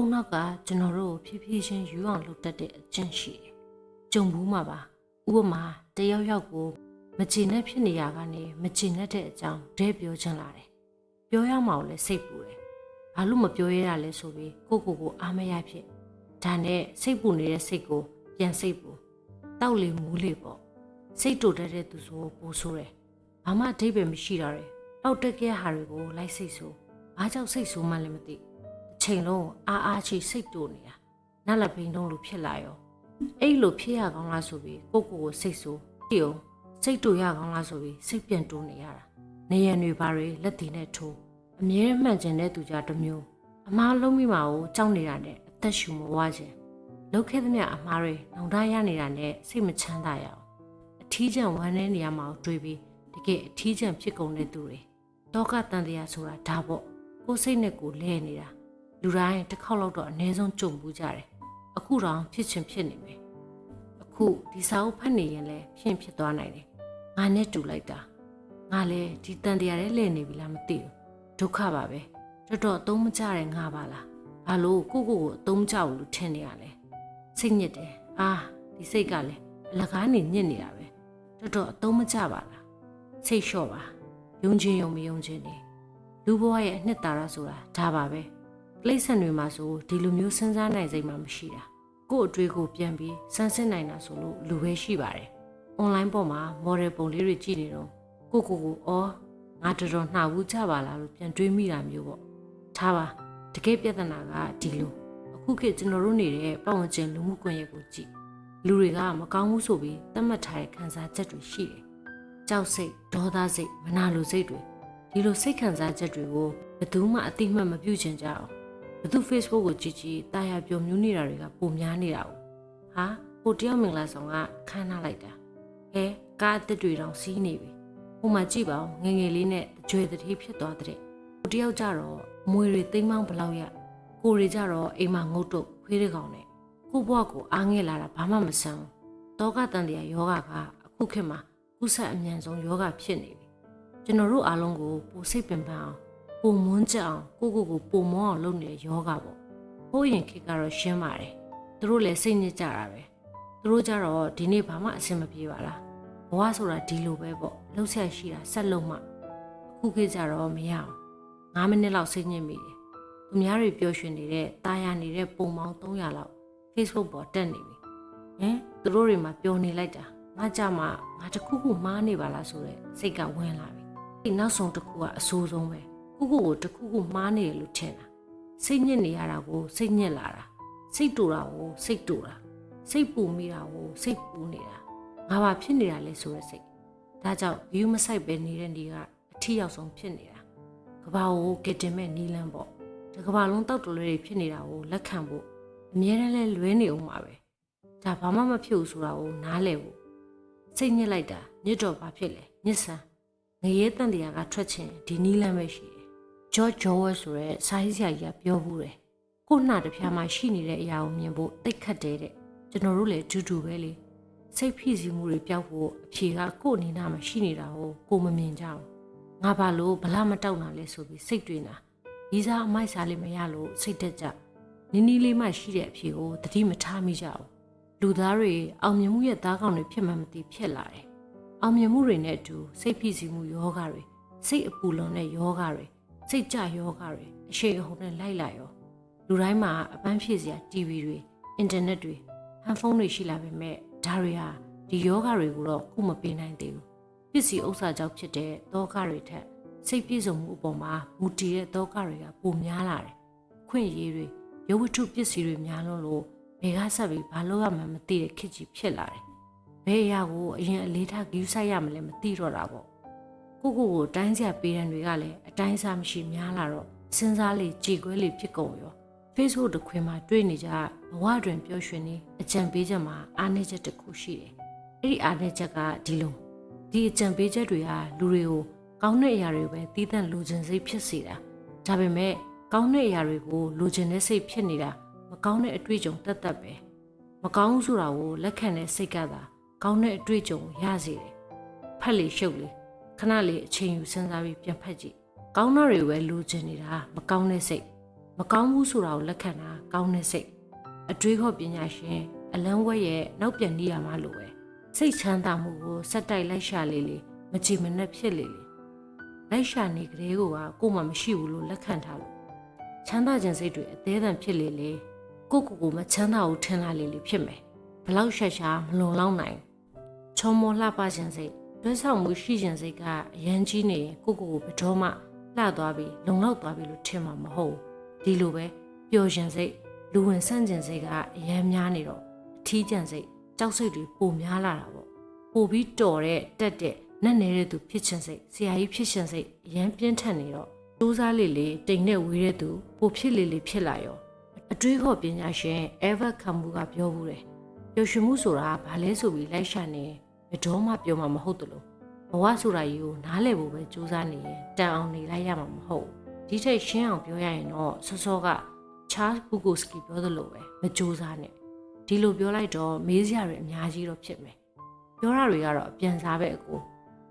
အုံနောက်ကကျွန်တော်တို့ကိုဖြည်းဖြည်းချင်းယူအောင်လုပ်တတ်တဲ့အကျင့်ရှိတယ်။ကြုံဘူးမှာပါ။ဥပမာတယောက်ယောက်ကိုမချင်နဲ့ဖြစ်နေရကနေမချင်နဲ့တဲ့အကြောင်းဒဲပြောချင်လာတယ်။ပြောရမှာကိုလည်းစိတ်ပူတယ်။ဘာလို့မပြောရတာလဲဆိုပြီးကိုကိုကိုအားမရဖြစ်။ဒါနဲ့စိတ်ပူနေတဲ့စိတ်ကိုပြန်စိတ်ပူ။တောက်လေမူးလေပေါ့။စိတ်တူတတ်တဲ့သူဆိုပူဆိုးတယ်။ဘာမှအဓိပ္ပာယ်မရှိတာတယ်။တောက်တက်ခဲ့ဟာတွေကိုလိုက်စိတ်ဆိုး။ဘာကြောင့်စိတ်ဆိုးမှလည်းမသိဘူး။အ ချိန်လုံးအားအားချီစိတ်တူနေတာ။နတ်လက်ဘိန်းလုံးလိုဖြစ်လာရော။အဲ့လိုဖြစ်ရကောင်းလားဆိုပြီးကိုကိုကိုစိတ်ဆိုး။တီအောင်စိတ်တူရကောင်းလားဆိုပြီးစိတ်ပြန်တိုးနေရတာ။နေရံတွေပါတွေလက်တည်နဲ့ထိုးအမြဲတမ်းမှန်ကျင်တဲ့သူကြတစ်မျိုးအမားလုံးမိမှာကိုကြောက်နေတာနဲ့အသက်ရှူမဝခြင်းလောက်ခဲ့သမျှအမားတွေနောင်တရနေတာနဲ့စိတ်မချမ်းသာရအောင်အထီးကျန်ဝမ်းတဲ့နေရာမှာတွေးပြီးတကယ်အထီးကျန်ဖြစ်ကုန်တဲ့သူတွေတောကတန်တရားဆိုတာဒါပေါ့ကိုယ်စိတ်နဲ့ကိုယ်လဲနေတာ လူတိုင်းတစ်ခေါက်လောက်တော့အနည်းဆုံးကြုံဘူးကြတယ်အခုတော့ဖြစ်ချင်းဖြစ်နေမယ်အခုဒီစာအုပ်ဖတ်နေရင်လည်းဖြစ်ဖြစ်သွားနိုင်တယ်ငါနဲ့တူလိုက်တာငါလည်းဒီတန်တရားနဲ့လဲနေပြီလားမသိဘူးဒုက္ခပါပဲတော်တော်အသုံးမကျတဲ့ငါပါလားဘာလို့ကိုကိုကိုအသုံးမကျဘူးလို့ထင်နေရလဲစိတ်ညစ်တယ်အာဒီစိတ်ကလည်းအလကားနေညစ်နေတာပဲတော်တော်အသုံးမကျပါလားစိတ်လျှော့ပါယုံချင်းယုံမယုံချင်းနေလူဘဝရဲ့အနှစ်သာရဆိုတာဒါပါပဲ ပြိဿန်တွေမှာဆိုဒီလိုမျိုးစဉ်းစားနိုင်စိတ်မှမရှိတာကို့အတွေ့ကိုပြန်ပြီးစမ်းစစ်နိုင်တာဆိုလို့လူပဲရှိပါတယ်။ online ပေါ်မှာ model ပုံလေးတွေကြည့်နေတော့ကိုကိုကိုအော်ငါတော်တော်နှာဘူးကြပါလားလို့ပြန်တွေးမိတာမျိုးပေါ့။ထားပါတကယ်ပြဿနာကဒီလိုအခုခေတ်ကျွန်တော်တို့နေတဲ့ပတ်ဝန်းကျင်လူမှုကွန်ရက်ကိုကြည့်လူတွေကမကောင်းဘူးဆိုပြီးသတ်မှတ်ထားတဲ့ခံစားချက်တွေရှိတယ်။ကြောက်စိတ်ဒေါသစိတ်မနာလိုစိတ်တွေဒီလိုစိတ်ခံစားချက်တွေကိုဘယ်သူမှအတိမတ်မပြုချင်ကြအောင် ဘယ်သူ Facebook ကိုကြည့်ကြည့်တာယာပြောမျိုးနေတာတွေကပုံများနေတာ哦ဟာကိုတယောက်မင်္ဂလာဆောင်ကခန်းနာလိုက်တာဟဲကားအသက်တွေတောင်စီးနေပြီဟိုမှာကြည့်ပါဦးငယ်ငယ်လေးနဲ့ကြွယ်တတိဖြစ်သွားတဲ့ကိုတယောက်ကြတော့မွေတွေသိမ်းမောင်းဘလောက်ရကိုတွေကြတော့အိမ်မှာငုတ်တုတ်ခွေးတဲ့ကောင်နဲ့ကိုဘွားကိုအားငယ်လာတာဘာမှမဆန်းဘူးတောကတန်တရားယောဂကအခုခေတ်မှာကုဆက်အမြန်ဆုံးယောဂဖြစ်နေပြီကျွန်တော်တို့အားလုံးကိုပိုစိတ်ပင်ပန်းအောင် ပုံမွန်းကြအောင်ကိုကိုကိုပုံမောအောင်လုပ်နေတဲ့ယောဂပေါ့ဟိုးရင်ခေတ်ကတော့ရှင်းပါတယ်သူတို့လည်းစိတ်ညစ်ကြတာပဲသူတို့ကြတော့ဒီနေ့ဘာမှအဆင်မပြေပါလားဘဝဆိုတာဒီလိုပဲပေါ့လှုပ်ဆက်ရှိတာဆက်လုံးမှအခုခေတ်ကြတော့မရအောင်9မိနစ်လောက်စိတ်ညစ်မိတယ်သူများတွေပျော်ရွှင်နေတဲ့တာယာနေတဲ့ပုံပေါင်း300လောက် Facebook ပေါ်တက်နေပြီဟင်သူတို့တွေမှာပျော်နေလိုက်တာငါကြမှာငါတခုခုမားနေပါလားဆိုတဲ့စိတ်ကဝင်လာပြီဒီနောက်ဆုံးတစ်ခုကအဆိုးဆုံးပဲ ခုခုကိုတခုခုမှားနေတယ်လို့ထင်တာစိတ်ညစ်နေရတာကိုစိတ်ညစ်လာတာစိတ်တူတာကိုစိတ်တူတာစိတ်ပူမိတာကိုစိတ်ပူနေတာငါဘာဖြစ်နေတာလဲဆိုတဲ့စိတ်ဒါကြောင့် view မဆိုင်ပဲနေတဲ့နေကအထီရောက်ဆုံးဖြစ်နေတာကဘာကိုကတင်မဲ့နီလန်းပေါ့ဒီကဘာလုံးတောက်တလွဲတွေဖြစ်နေတာကိုလက်ခံဖို့အမြဲတမ်းလဲလွဲနေအောင်ပါပဲဒါဘာမှမဖြစ်ဘူးဆိုတာကိုနားလဲဖို့စိတ်ညစ်လိုက်တာညစ်တော့ဘာဖြစ်လဲညစ်ဆန်းငရဲတန်တရားကထွက်ချင်းဒီနီလန်းပဲရှိတယ် ဂျော့ဂျော်ဝဲဆိုတဲ့စာရေးဆရာကြီးကပြောဘူးတယ်ကို့နှာတစ်ဖျားမှာရှိနေတဲ့အရာကိုမြင်ဖို့တိတ်ခတ်တယ်တဲ့ကျွန်တော်တို့လည်းအတူတူပဲလေစိတ်ဖိစီးမှုတွေပျောက်ဖို့အဖြေကကို့အနေနာမှာရှိနေတာကိုကိုမမြင်ကြဘူးငါဘာလို့ဗလာမတောက်တာလဲဆိုပြီးစိတ်တွေးနေတာဒီစားအမိုက်စားလေးမရလို့စိတ်တက်ကြနီးနီးလေးမှရှိတဲ့အဖြေကိုတတိမထားမိကြဘူးလူသားတွေအောင်မြင်မှုရဲ့သားကောင်တွေဖြစ်မှမသိဖြစ်လာတယ်အောင်မြင်မှုတွေနဲ့အတူစိတ်ဖိစီးမှုယောဂတွေစိတ်အပူလွန်တဲ့ယောဂတွေ စိတ်ကြယောဂတွေအရှိန်အဟုန်နဲ့လိုက်လာရောလူတိုင်းမှာအပန်းဖြည့်စရာ TV တွေအင်တာနက်တွေဟန်ဖုန်းတွေရှိလာပေမဲ့ဒါတွေဟာဒီယောဂတွေကိုတော့ခုမပေးနိုင်သေးဘူးပစ္စည်းဥစ္စာကြောင့်ဖြစ်တဲ့သောကတွေထက်စိတ်ပြည့်စုံမှုအပေါ်မှာမူတည်တဲ့သောကတွေကပိုများလာတယ်ခွင့်ရည်တွေရုပ်ဝတ္ထုပစ္စည်းတွေများလွန်းလို့ဘယ်ကဆက်ပြီးဘာလို့ရမှန်းမသိတဲ့ခေတ်ကြီးဖြစ်လာတယ်ဘယ်အရာကိုအရင်အလေးထားဂယူးဆိုင်ရမလဲမသိတော့တာပေါ့ ကိုကိုကိုတိုင်းစရာပေးတဲ့တွေကလည်းအတိုင်းစားမရှိများလာတော့စဉ်းစားလေကြည်ခွဲလေဖြစ်ကုန်ရော Facebook တစ်ခွင်မှာတွေ့နေကြဘဝတွင်ပျော်ရွှင်နေအကြံပေးချက်မှာအားနည်းချက်တစ်ခုရှိတယ်။အဲ့ဒီအားနည်းချက်ကဒီလိုဒီအကြံပေးချက်တွေဟာလူတွေကိုကောင်းတဲ့အရာတွေပဲတီးသန့်လိုချင်စိတ်ဖြစ်စေတာ။ဒါပေမဲ့ကောင်းတဲ့အရာတွေကိုလိုချင်တဲ့စိတ်ဖြစ်နေတာမကောင်းတဲ့အတွေ့အကြုံတက်တက်ပဲ။မကောင်းဆိုတာကိုလက်ခံတဲ့စိတ်ကသာကောင်းတဲ့အတွေ့အကြုံရစေတယ်။ဖက်လေရှုပ်လေ ခဏလေးအချိန်ယူစဉ်းစားပြီးပြန်ဖက်ကြည့်။ကောင်းတာတွေပဲလိုချင်နေတာမကောင်းတဲ့စိတ်မကောင်းဘူးဆိုတာကိုလက်ခံတာကောင်းတဲ့စိတ်အတွေးခေါ်ပညာရှင်အလန်းဝက်ရဲ့နောက်ပြန်နေရမှာလို့ပဲစိတ်ချမ်းသာမှုကိုစက်တိုက်လိုက်ရှာလေလေမချေမနှက်ဖြစ်လေလေလိုက်ရှာနေကလေးကကိုမှမရှိဘူးလို့လက်ခံထားလို့ချမ်းသာခြင်းစိတ်တွေအသေးအံဖြစ်လေလေကိုကိုကိုမချမ်းသာဘူးထင်လာလေလေဖြစ်မယ်ဘလောက်ရှာရှာမလုံလောက်နိုင်ချုံမောလှပခြင်းစိတ် တွဲဆောင်မှုရှိခြင်းစိတ်ကအရန်ကြီးနေရင်ကိုကိုကိုဘယ်တော့မှလှသွားပြီးလုံလောက်သွားပြီလို့ထင်မှာမဟုတ်ဒီလိုပဲပျော်ခြင်းစိတ်လူဝင်ဆန့်ခြင်းစိတ်ကအရန်များနေတော့အထီးကျန်စိတ်ကြောက်စိတ်တွေပိုများလာတာပေါ့ပိုပြီးတော်တဲ့တက်တဲ့နက်နေတဲ့သူဖြစ်ခြင်းစိတ်ဆရာကြီးဖြစ်ခြင်းစိတ်အရန်ပြင်းထန်နေတော့စူးစားလေလေတိမ်နဲ့ဝေးတဲ့သူပိုဖြစ်လေလေဖြစ်လာရောအတွေးခေါ်ပညာရှင် Ever ခံမှုကပြောဘူးတယ်ပျော်ရွှင်မှုဆိုတာဘာလဲဆိုပြီးလိုက်ရှာနေ ဘယ်တော့မှပြောမှာမဟုတ်တယ်လို့ဘဝဆိုတာကြီးကိုနားလည်ဖို့ပဲစူးစမ်းနေရင်တန်အောင်နေလိုက်ရမှာမဟုတ်ဒီထက်ရှင်းအောင်ပြောရရင်တော့စောစောကချားဘူကိုစကီပြောသလိုပဲမစူးစမ်းနဲ့ဒီလိုပြောလိုက်တော့မေးစရာတွေအများကြီးတော့ဖြစ်မယ်ပြောရတွေကတော့အပြန်စားပဲအကို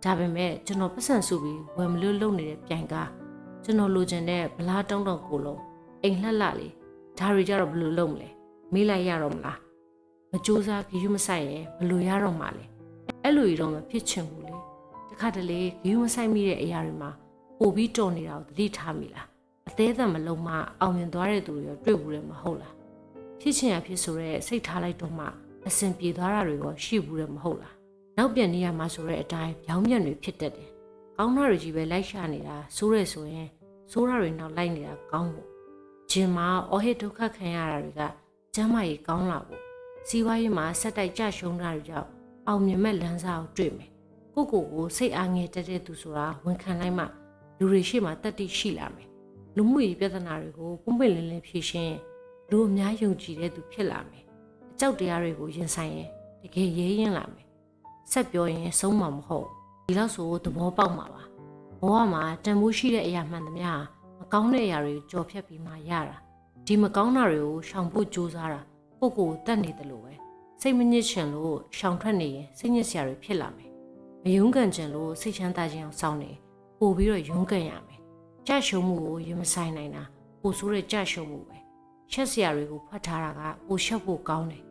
ဒါပေမဲ့ကျွန်တော်ပတ်စံစုပြီးဝယ်မလို့လုပ်နေတဲ့ပြိုင်ကားကျွန်တော်လိုချင်တဲ့ဗလားတောင်းတော့ကိုလုံးအိမ်လှက်လှလေးဒါတွေကြတော့ဘယ်လိုလုပ်မလဲမေးလိုက်ရတော့မလားမစူးစမ်းဂယူးမဆိုင်ရင်ဘယ်လိုရတော့မှာလဲ အဲ့လိုကြီးတော့မဖြစ်ချင်ဘူးလေတခါတလေဂယူးမဆိုင်မိတဲ့အရာတွေမှာပို့ပြီးတော်နေတာကိုသတိထားမိလားအသေးသက်မလုံးမအောင်မြင်သွားတဲ့သူတွေရောတွေ့ဘူးလေမဟုတ်လားဖြစ်ချင်ရဖြစ်ဆိုတဲ့စိတ်ထားလိုက်တော့မှအစဉ်ပြေသွားတာတွေရောရှိဘူးလေမဟုတ်လားနောက်ပြန်နေရမှာဆိုတဲ့အတိုင်းပြောင်းပြန်တွေဖြစ်တတ်တယ်ကောင်းတာတွေကြီးပဲလိုက်ရှာနေတာဆိုးရဲဆိုရင်ဆိုးတာတွေနောက်လိုက်နေတာကောင်းဖို့ဂျင်မှာအော်ဟစ်ဒုက္ခခံရတာတွေကကျမ်းမာရေးကောင်းလာဖို့စီးပွားရေးမှာဆက်တိုက်ကြရှုံးတာတွေကြောင့် အောင်မြင်မဲ့လမ်းစာကိုတွေ့မယ်ကိုကိုကိုစိတ်အားငယ်တက်တဲ့သူဆိုတာဝန်ခံလိုက်မှလူတွေရှေ့မှာတက်တိရှိလာမယ်လူမှုရေးပြဿနာတွေကိုပုံပွင့်လင်းလင်းဖြေရှင်းလူအများယုံကြည်တဲ့သူဖြစ်လာမယ်အကြောက်တရားတွေကိုရင်ဆိုင်ရင်တကယ်ရဲရင်လာမယ်ဆက်ပြောရင်ဆုံးမှာမဟုတ်ဒီလောက်ဆိုသဘောပေါက်မှာပါဘဝမှာတန်ဖိုးရှိတဲ့အရာမှန်သမျှမကောင်းတဲ့အရာတွေကိုကြော်ဖြတ်ပြီးမှရတာဒီမကောင်းတာတွေကိုရှောင်ဖို့ကြိုးစားတာကိုကိုကိုတတ်နေတယ်လို့ပဲ စိတ်မညစ်ချင်လို့ရှောင်ထွက်နေရင်စိတ်ညစ်စရာတွေဖြစ်လာမယ်မယုံကန်ချင်လို့စိတ်ချမ်းသာခြင်းအောင်စောင့်နေပို့ပြီးတော့ယုံကန်ရမယ်ကြရှုံမှုကိုရင်မဆိုင်နိုင်တာပိုဆိုးတဲ့ကြရှုံမှုပဲရှက်စရာတွေကိုဖတ်ထားတာကပိုရှက်ဖို့ကောင်းတယ်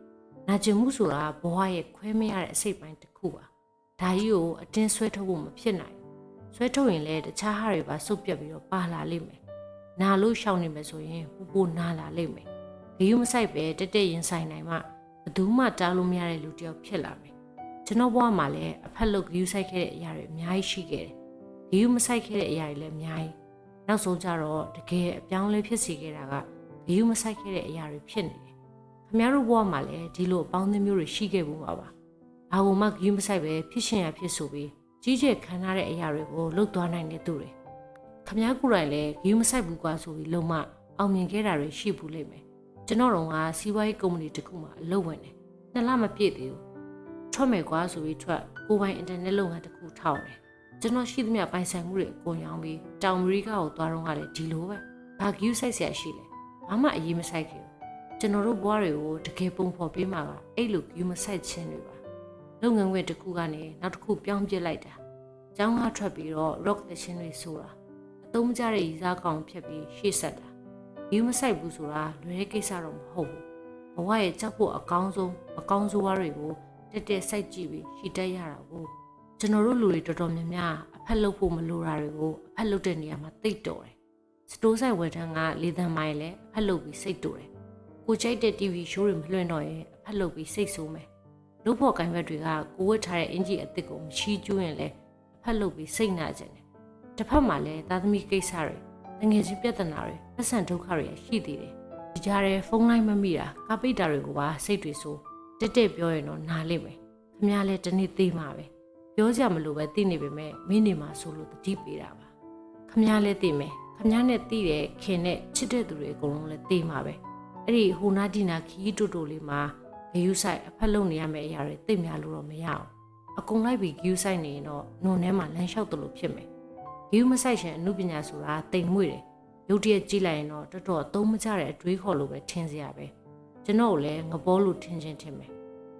နာကျင်မှုဆိုတာဘဝရဲ့ခွဲမရတဲ့အစိတ်ပိုင်းတစ်ခုပါဒါကြီးကိုအတင်းဆွဲထုတ်ဖို့မဖြစ်နိုင်ဘူးဆွဲထုတ်ရင်လည်းတခြားဟာတွေပါစုပ်ပြတ်ပြီးတော့ပါလာလိမ့်မယ်နာလို့ရှောင်နေမယ်ဆိုရင်ပူပူနာလာလိမ့်မယ်ဂယုမဆိုင်ပဲတက်တက်ရင်ဆိုင်နိုင်မှဘ သူမှတားလို့မရတဲ့လူတစ်ယောက်ဖြစ်လာမယ်ကျွန်တော်ဘဝမှာလည်းအဖက်လုတ်ဂယုဆိုင်ခဲ့တဲ့အရာတွေအများကြီးရှိခဲ့တယ်ဂယုမဆိုင်ခဲ့တဲ့အရာတွေလည်းအများကြီးနောက်ဆုံးကြတော့တကယ်အပြောင်းလဲဖြစ်စေခဲ့တာကဂယုမဆိုင်ခဲ့တဲ့အရာတွေဖြစ်နေတယ်ခမရတို့ဘဝမှာလည်းဒီလိုအပေါင်းအသင်းမျိုးတွေရှိခဲ့ဘူးမှာပါဘာလို့မှဂယုမဆိုင်ပဲဖြစ်ရှင်ရဖြစ်ဆိုပြီးကြီးကျယ်ခံထားတဲ့အရာတွေကိုလှုပ်သွားနိုင်တဲ့သူတွေခမ ्या ကိုယ်တိုင်လည်းဂယုမဆိုင်ဘူးကွာဆိုပြီးလုံမအောင်မြင်ခဲ့တာတွေရှိဘူးလိမ့်မယ် ကျွန်တော်တို့ကစီးပွားရေးကုမ္ပဏီတစ်ခုမှာအလုပ်ဝင်တယ်နှစ်လမပြည့်သေးဘူးထွက်မယ်ကွာဆိုပြီးထွက်ကိုပိုင်အင်တာနက်လုပ်ငန်းတစ်ခုထောင်တယ်ကျွန်တော်ရှိသမျှပိုင်ဆိုင်မှုတွေအကုန်ရောင်းပြီးတောင်အမေရိကကိုသွားတော့ကလည်းဒီလိုပဲဘာဂယူဆိုင်ဆရာရှိလဲဘာမှအရေးမဆိုင်ခဲ့ဘူးကျွန်တော်တို့ဘွားတွေကိုတကယ်ပုံဖော်ပေးမှာကအဲ့လိုဂယူမဆိုင်ခြင်းတွေပါလုပ်ငန်းခွင်တစ်ခုကနေနောက်တစ်ခုပြောင်းပြစ်လိုက်တာကျောင်းကထွက်ပြီးတော့ rock သချင်းတွေဆိုတာအသုံးမကျတဲ့ရီစားကောင်ဖြတ်ပြီးရှေ့ဆက်တာ ယူမဆိုင်ဘူးဆိုတာလွယ်တဲ့ကိစ္စတော့မဟုတ်ဘူးဘဝရဲ့ကြောက်ဖို့အကောင်းဆုံးအကောင်းဆုံးဝါးတွေကိုတက်တက်စိုက်ကြည့်ပြီးရှီတက်ရတာကိုကျွန်တော်တို့လူတွေတော်တော်များများအဖက်လုပ်ဖို့မလိုတာတွေကိုအဖက်လုပ်တဲ့နေရာမှာသိတော်တယ်စတိုးဆိုင်ဝယ်ထန်းကလေသံမိုင်းလည်းအဖက်လုပ်ပြီးစိတ်တူတယ်ကိုကြိုက်တဲ့ TV show တွေမလွှင့်တော့ရင်အဖက်လုပ်ပြီးစိတ်ဆိုးမယ်လူဖို့ကင်ဘက်တွေကကိုဝတ်ထားတဲ့အင်ဂျီအစ်စ်ကိုမချီးကျူးရင်လည်းအဖက်လုပ်ပြီးစိတ်နာကြတယ်တစ်ဖက်မှာလည်းသားသမီးကိစ္စတွေ ငွေချင်းပြဿနာတွေပတ်စံဒုက္ခတွေရှိသေးတယ်ဒီကြားထဲဖုန်းလိုင်းမမိတာကာပိတာတွေကိုပါစိတ်တွေဆိုတက်တက်ပြောရင်တော့နားလိမ့်မယ်ခမရလဲတနေ့သေးမှာပဲပြောကြမလို့ပဲသိနေပေမဲ့မင်းနေမှာဆိုလို့တတိပေးတာပါခမရလဲသိမယ်ခမရနဲ့သိတဲ့ခင်နဲ့ချစ်တဲ့သူတွေအကုန်လုံးလဲသိမှာပဲအဲ့ဒီဟိုနာဒီနာခီးတူတူလေးမှာဂယူးဆိုင်အဖက်လုံနေရမယ့်အရာတွေသိများလို့တော့မရအောင်အကုန်လိုက်ပြီးဂယူးဆိုင်နေရင်တော့နုံထဲမှာလမ်းလျှောက်တယ်လို့ဖြစ်မယ် ဂယူးမဆိုင်ရှင်အမှုပညာဆိုတာတိမ်မွေ့တယ်ရုတ်တရက်ကြည့်လိုက်ရင်တော့တော်တော်သုံးမကြတဲ့အတွေးခေါ်လို့ပဲထင်စရာပဲကျွန်တော်ကိုလည်းငဘောလို့ထင်ချင်းထင်မယ်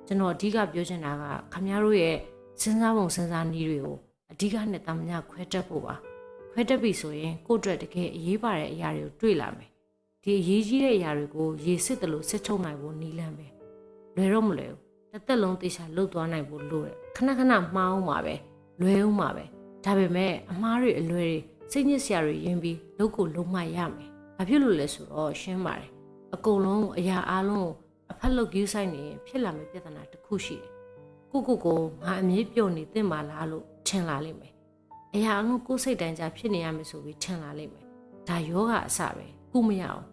ကျွန်တော်အဓိကပြောချင်တာကခမည်းတော်ရဲ့စဉ်းစားပုံစဉ်းစားနည်းတွေကိုအဓိကနဲ့တမညာခွဲတက်ဖို့ပါခွဲတက်ပြီဆိုရင်ကိုယ့်အတွက်တကယ်အရေးပါတဲ့အရာတွေကိုတွေ့လာမယ်ဒီဒီအရေးကြီးတဲ့အရာတွေကိုရေစစ်တယ်လို့စစ်ထုတ်နိုင်ဖို့နီးလန်းပဲလွယ်တော့မလွယ်ဘူးတစ်သက်လုံးတေချာလှုပ်သွားနိုင်ဖို့လိုတယ်ခဏခဏမှားအောင်ပါပဲလွယ်အောင်ပါပဲ ဒါပေမဲ့အမားတွေအလွယ်တွေစိတ်ညစ်စရာတွေရင်းပြီးလုပ်ကိုလုံးမရမယ်ဘာဖြစ်လို့လဲဆိုတော့ရှင်းပါတယ်အကုန်လုံးအရာအလုံးကိုအဖက်လုတ်ကြီးဆိုင်နေရင်ဖြစ်လာမယ့်ပြဿနာတစ်ခုရှိတယ်ကိုကိုကိုငါအမြဲပြောနေသင့်ပါလားလို့ထင်လာလိမ့်မယ်အရာအလုံးကိုယ်စိတ်တိုင်းကြဖြစ်နေရမယ်ဆိုပြီးထင်လာလိမ့်မယ်ဒါယောဂအစပဲကုမရအောင်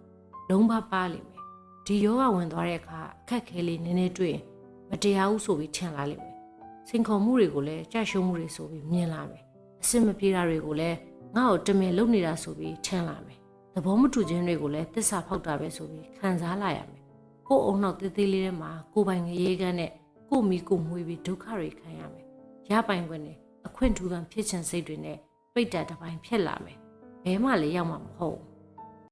လုံးပါပါလိမ့်မယ်ဒီယောဂဝင်သွားတဲ့အခါအခက်ခဲလေးနည်းနည်းတွေ့ရင်မတရားဘူးဆိုပြီးထင်လာလိမ့်မယ်စင်ခေါ်မှုတွေကိုလည်းကြက်ရှုံးမှုတွေဆိုပြီးမြင်လာမယ် အစစ်မပြေတာတွေကိုလည်းငါ့ကိုတမင်လုပ်နေတာဆိုပြီးထင်လာမယ်သဘောမတူခြင်းတွေကိုလည်းသစ္စာဖောက်တာပဲဆိုပြီးခံစားလာရမယ်ကိုယ်အုံနောက်သေးသေးလေးထဲမှာကိုယ်ပိုင်ငရေကန်းနဲ့ကိုယ်မိကိုယ်မွေးပြီးဒုက္ခတွေခံရမယ်ရပိုင်ခွင့်နဲ့အခွင့်ထူခံဖြစ်ခြင်းစိတ်တွေနဲ့ပိတ်တာတစ်ပိုင်းဖြစ်လာမယ်ဘဲမှလည်းရောက်မှာမဟုတ်ဘူး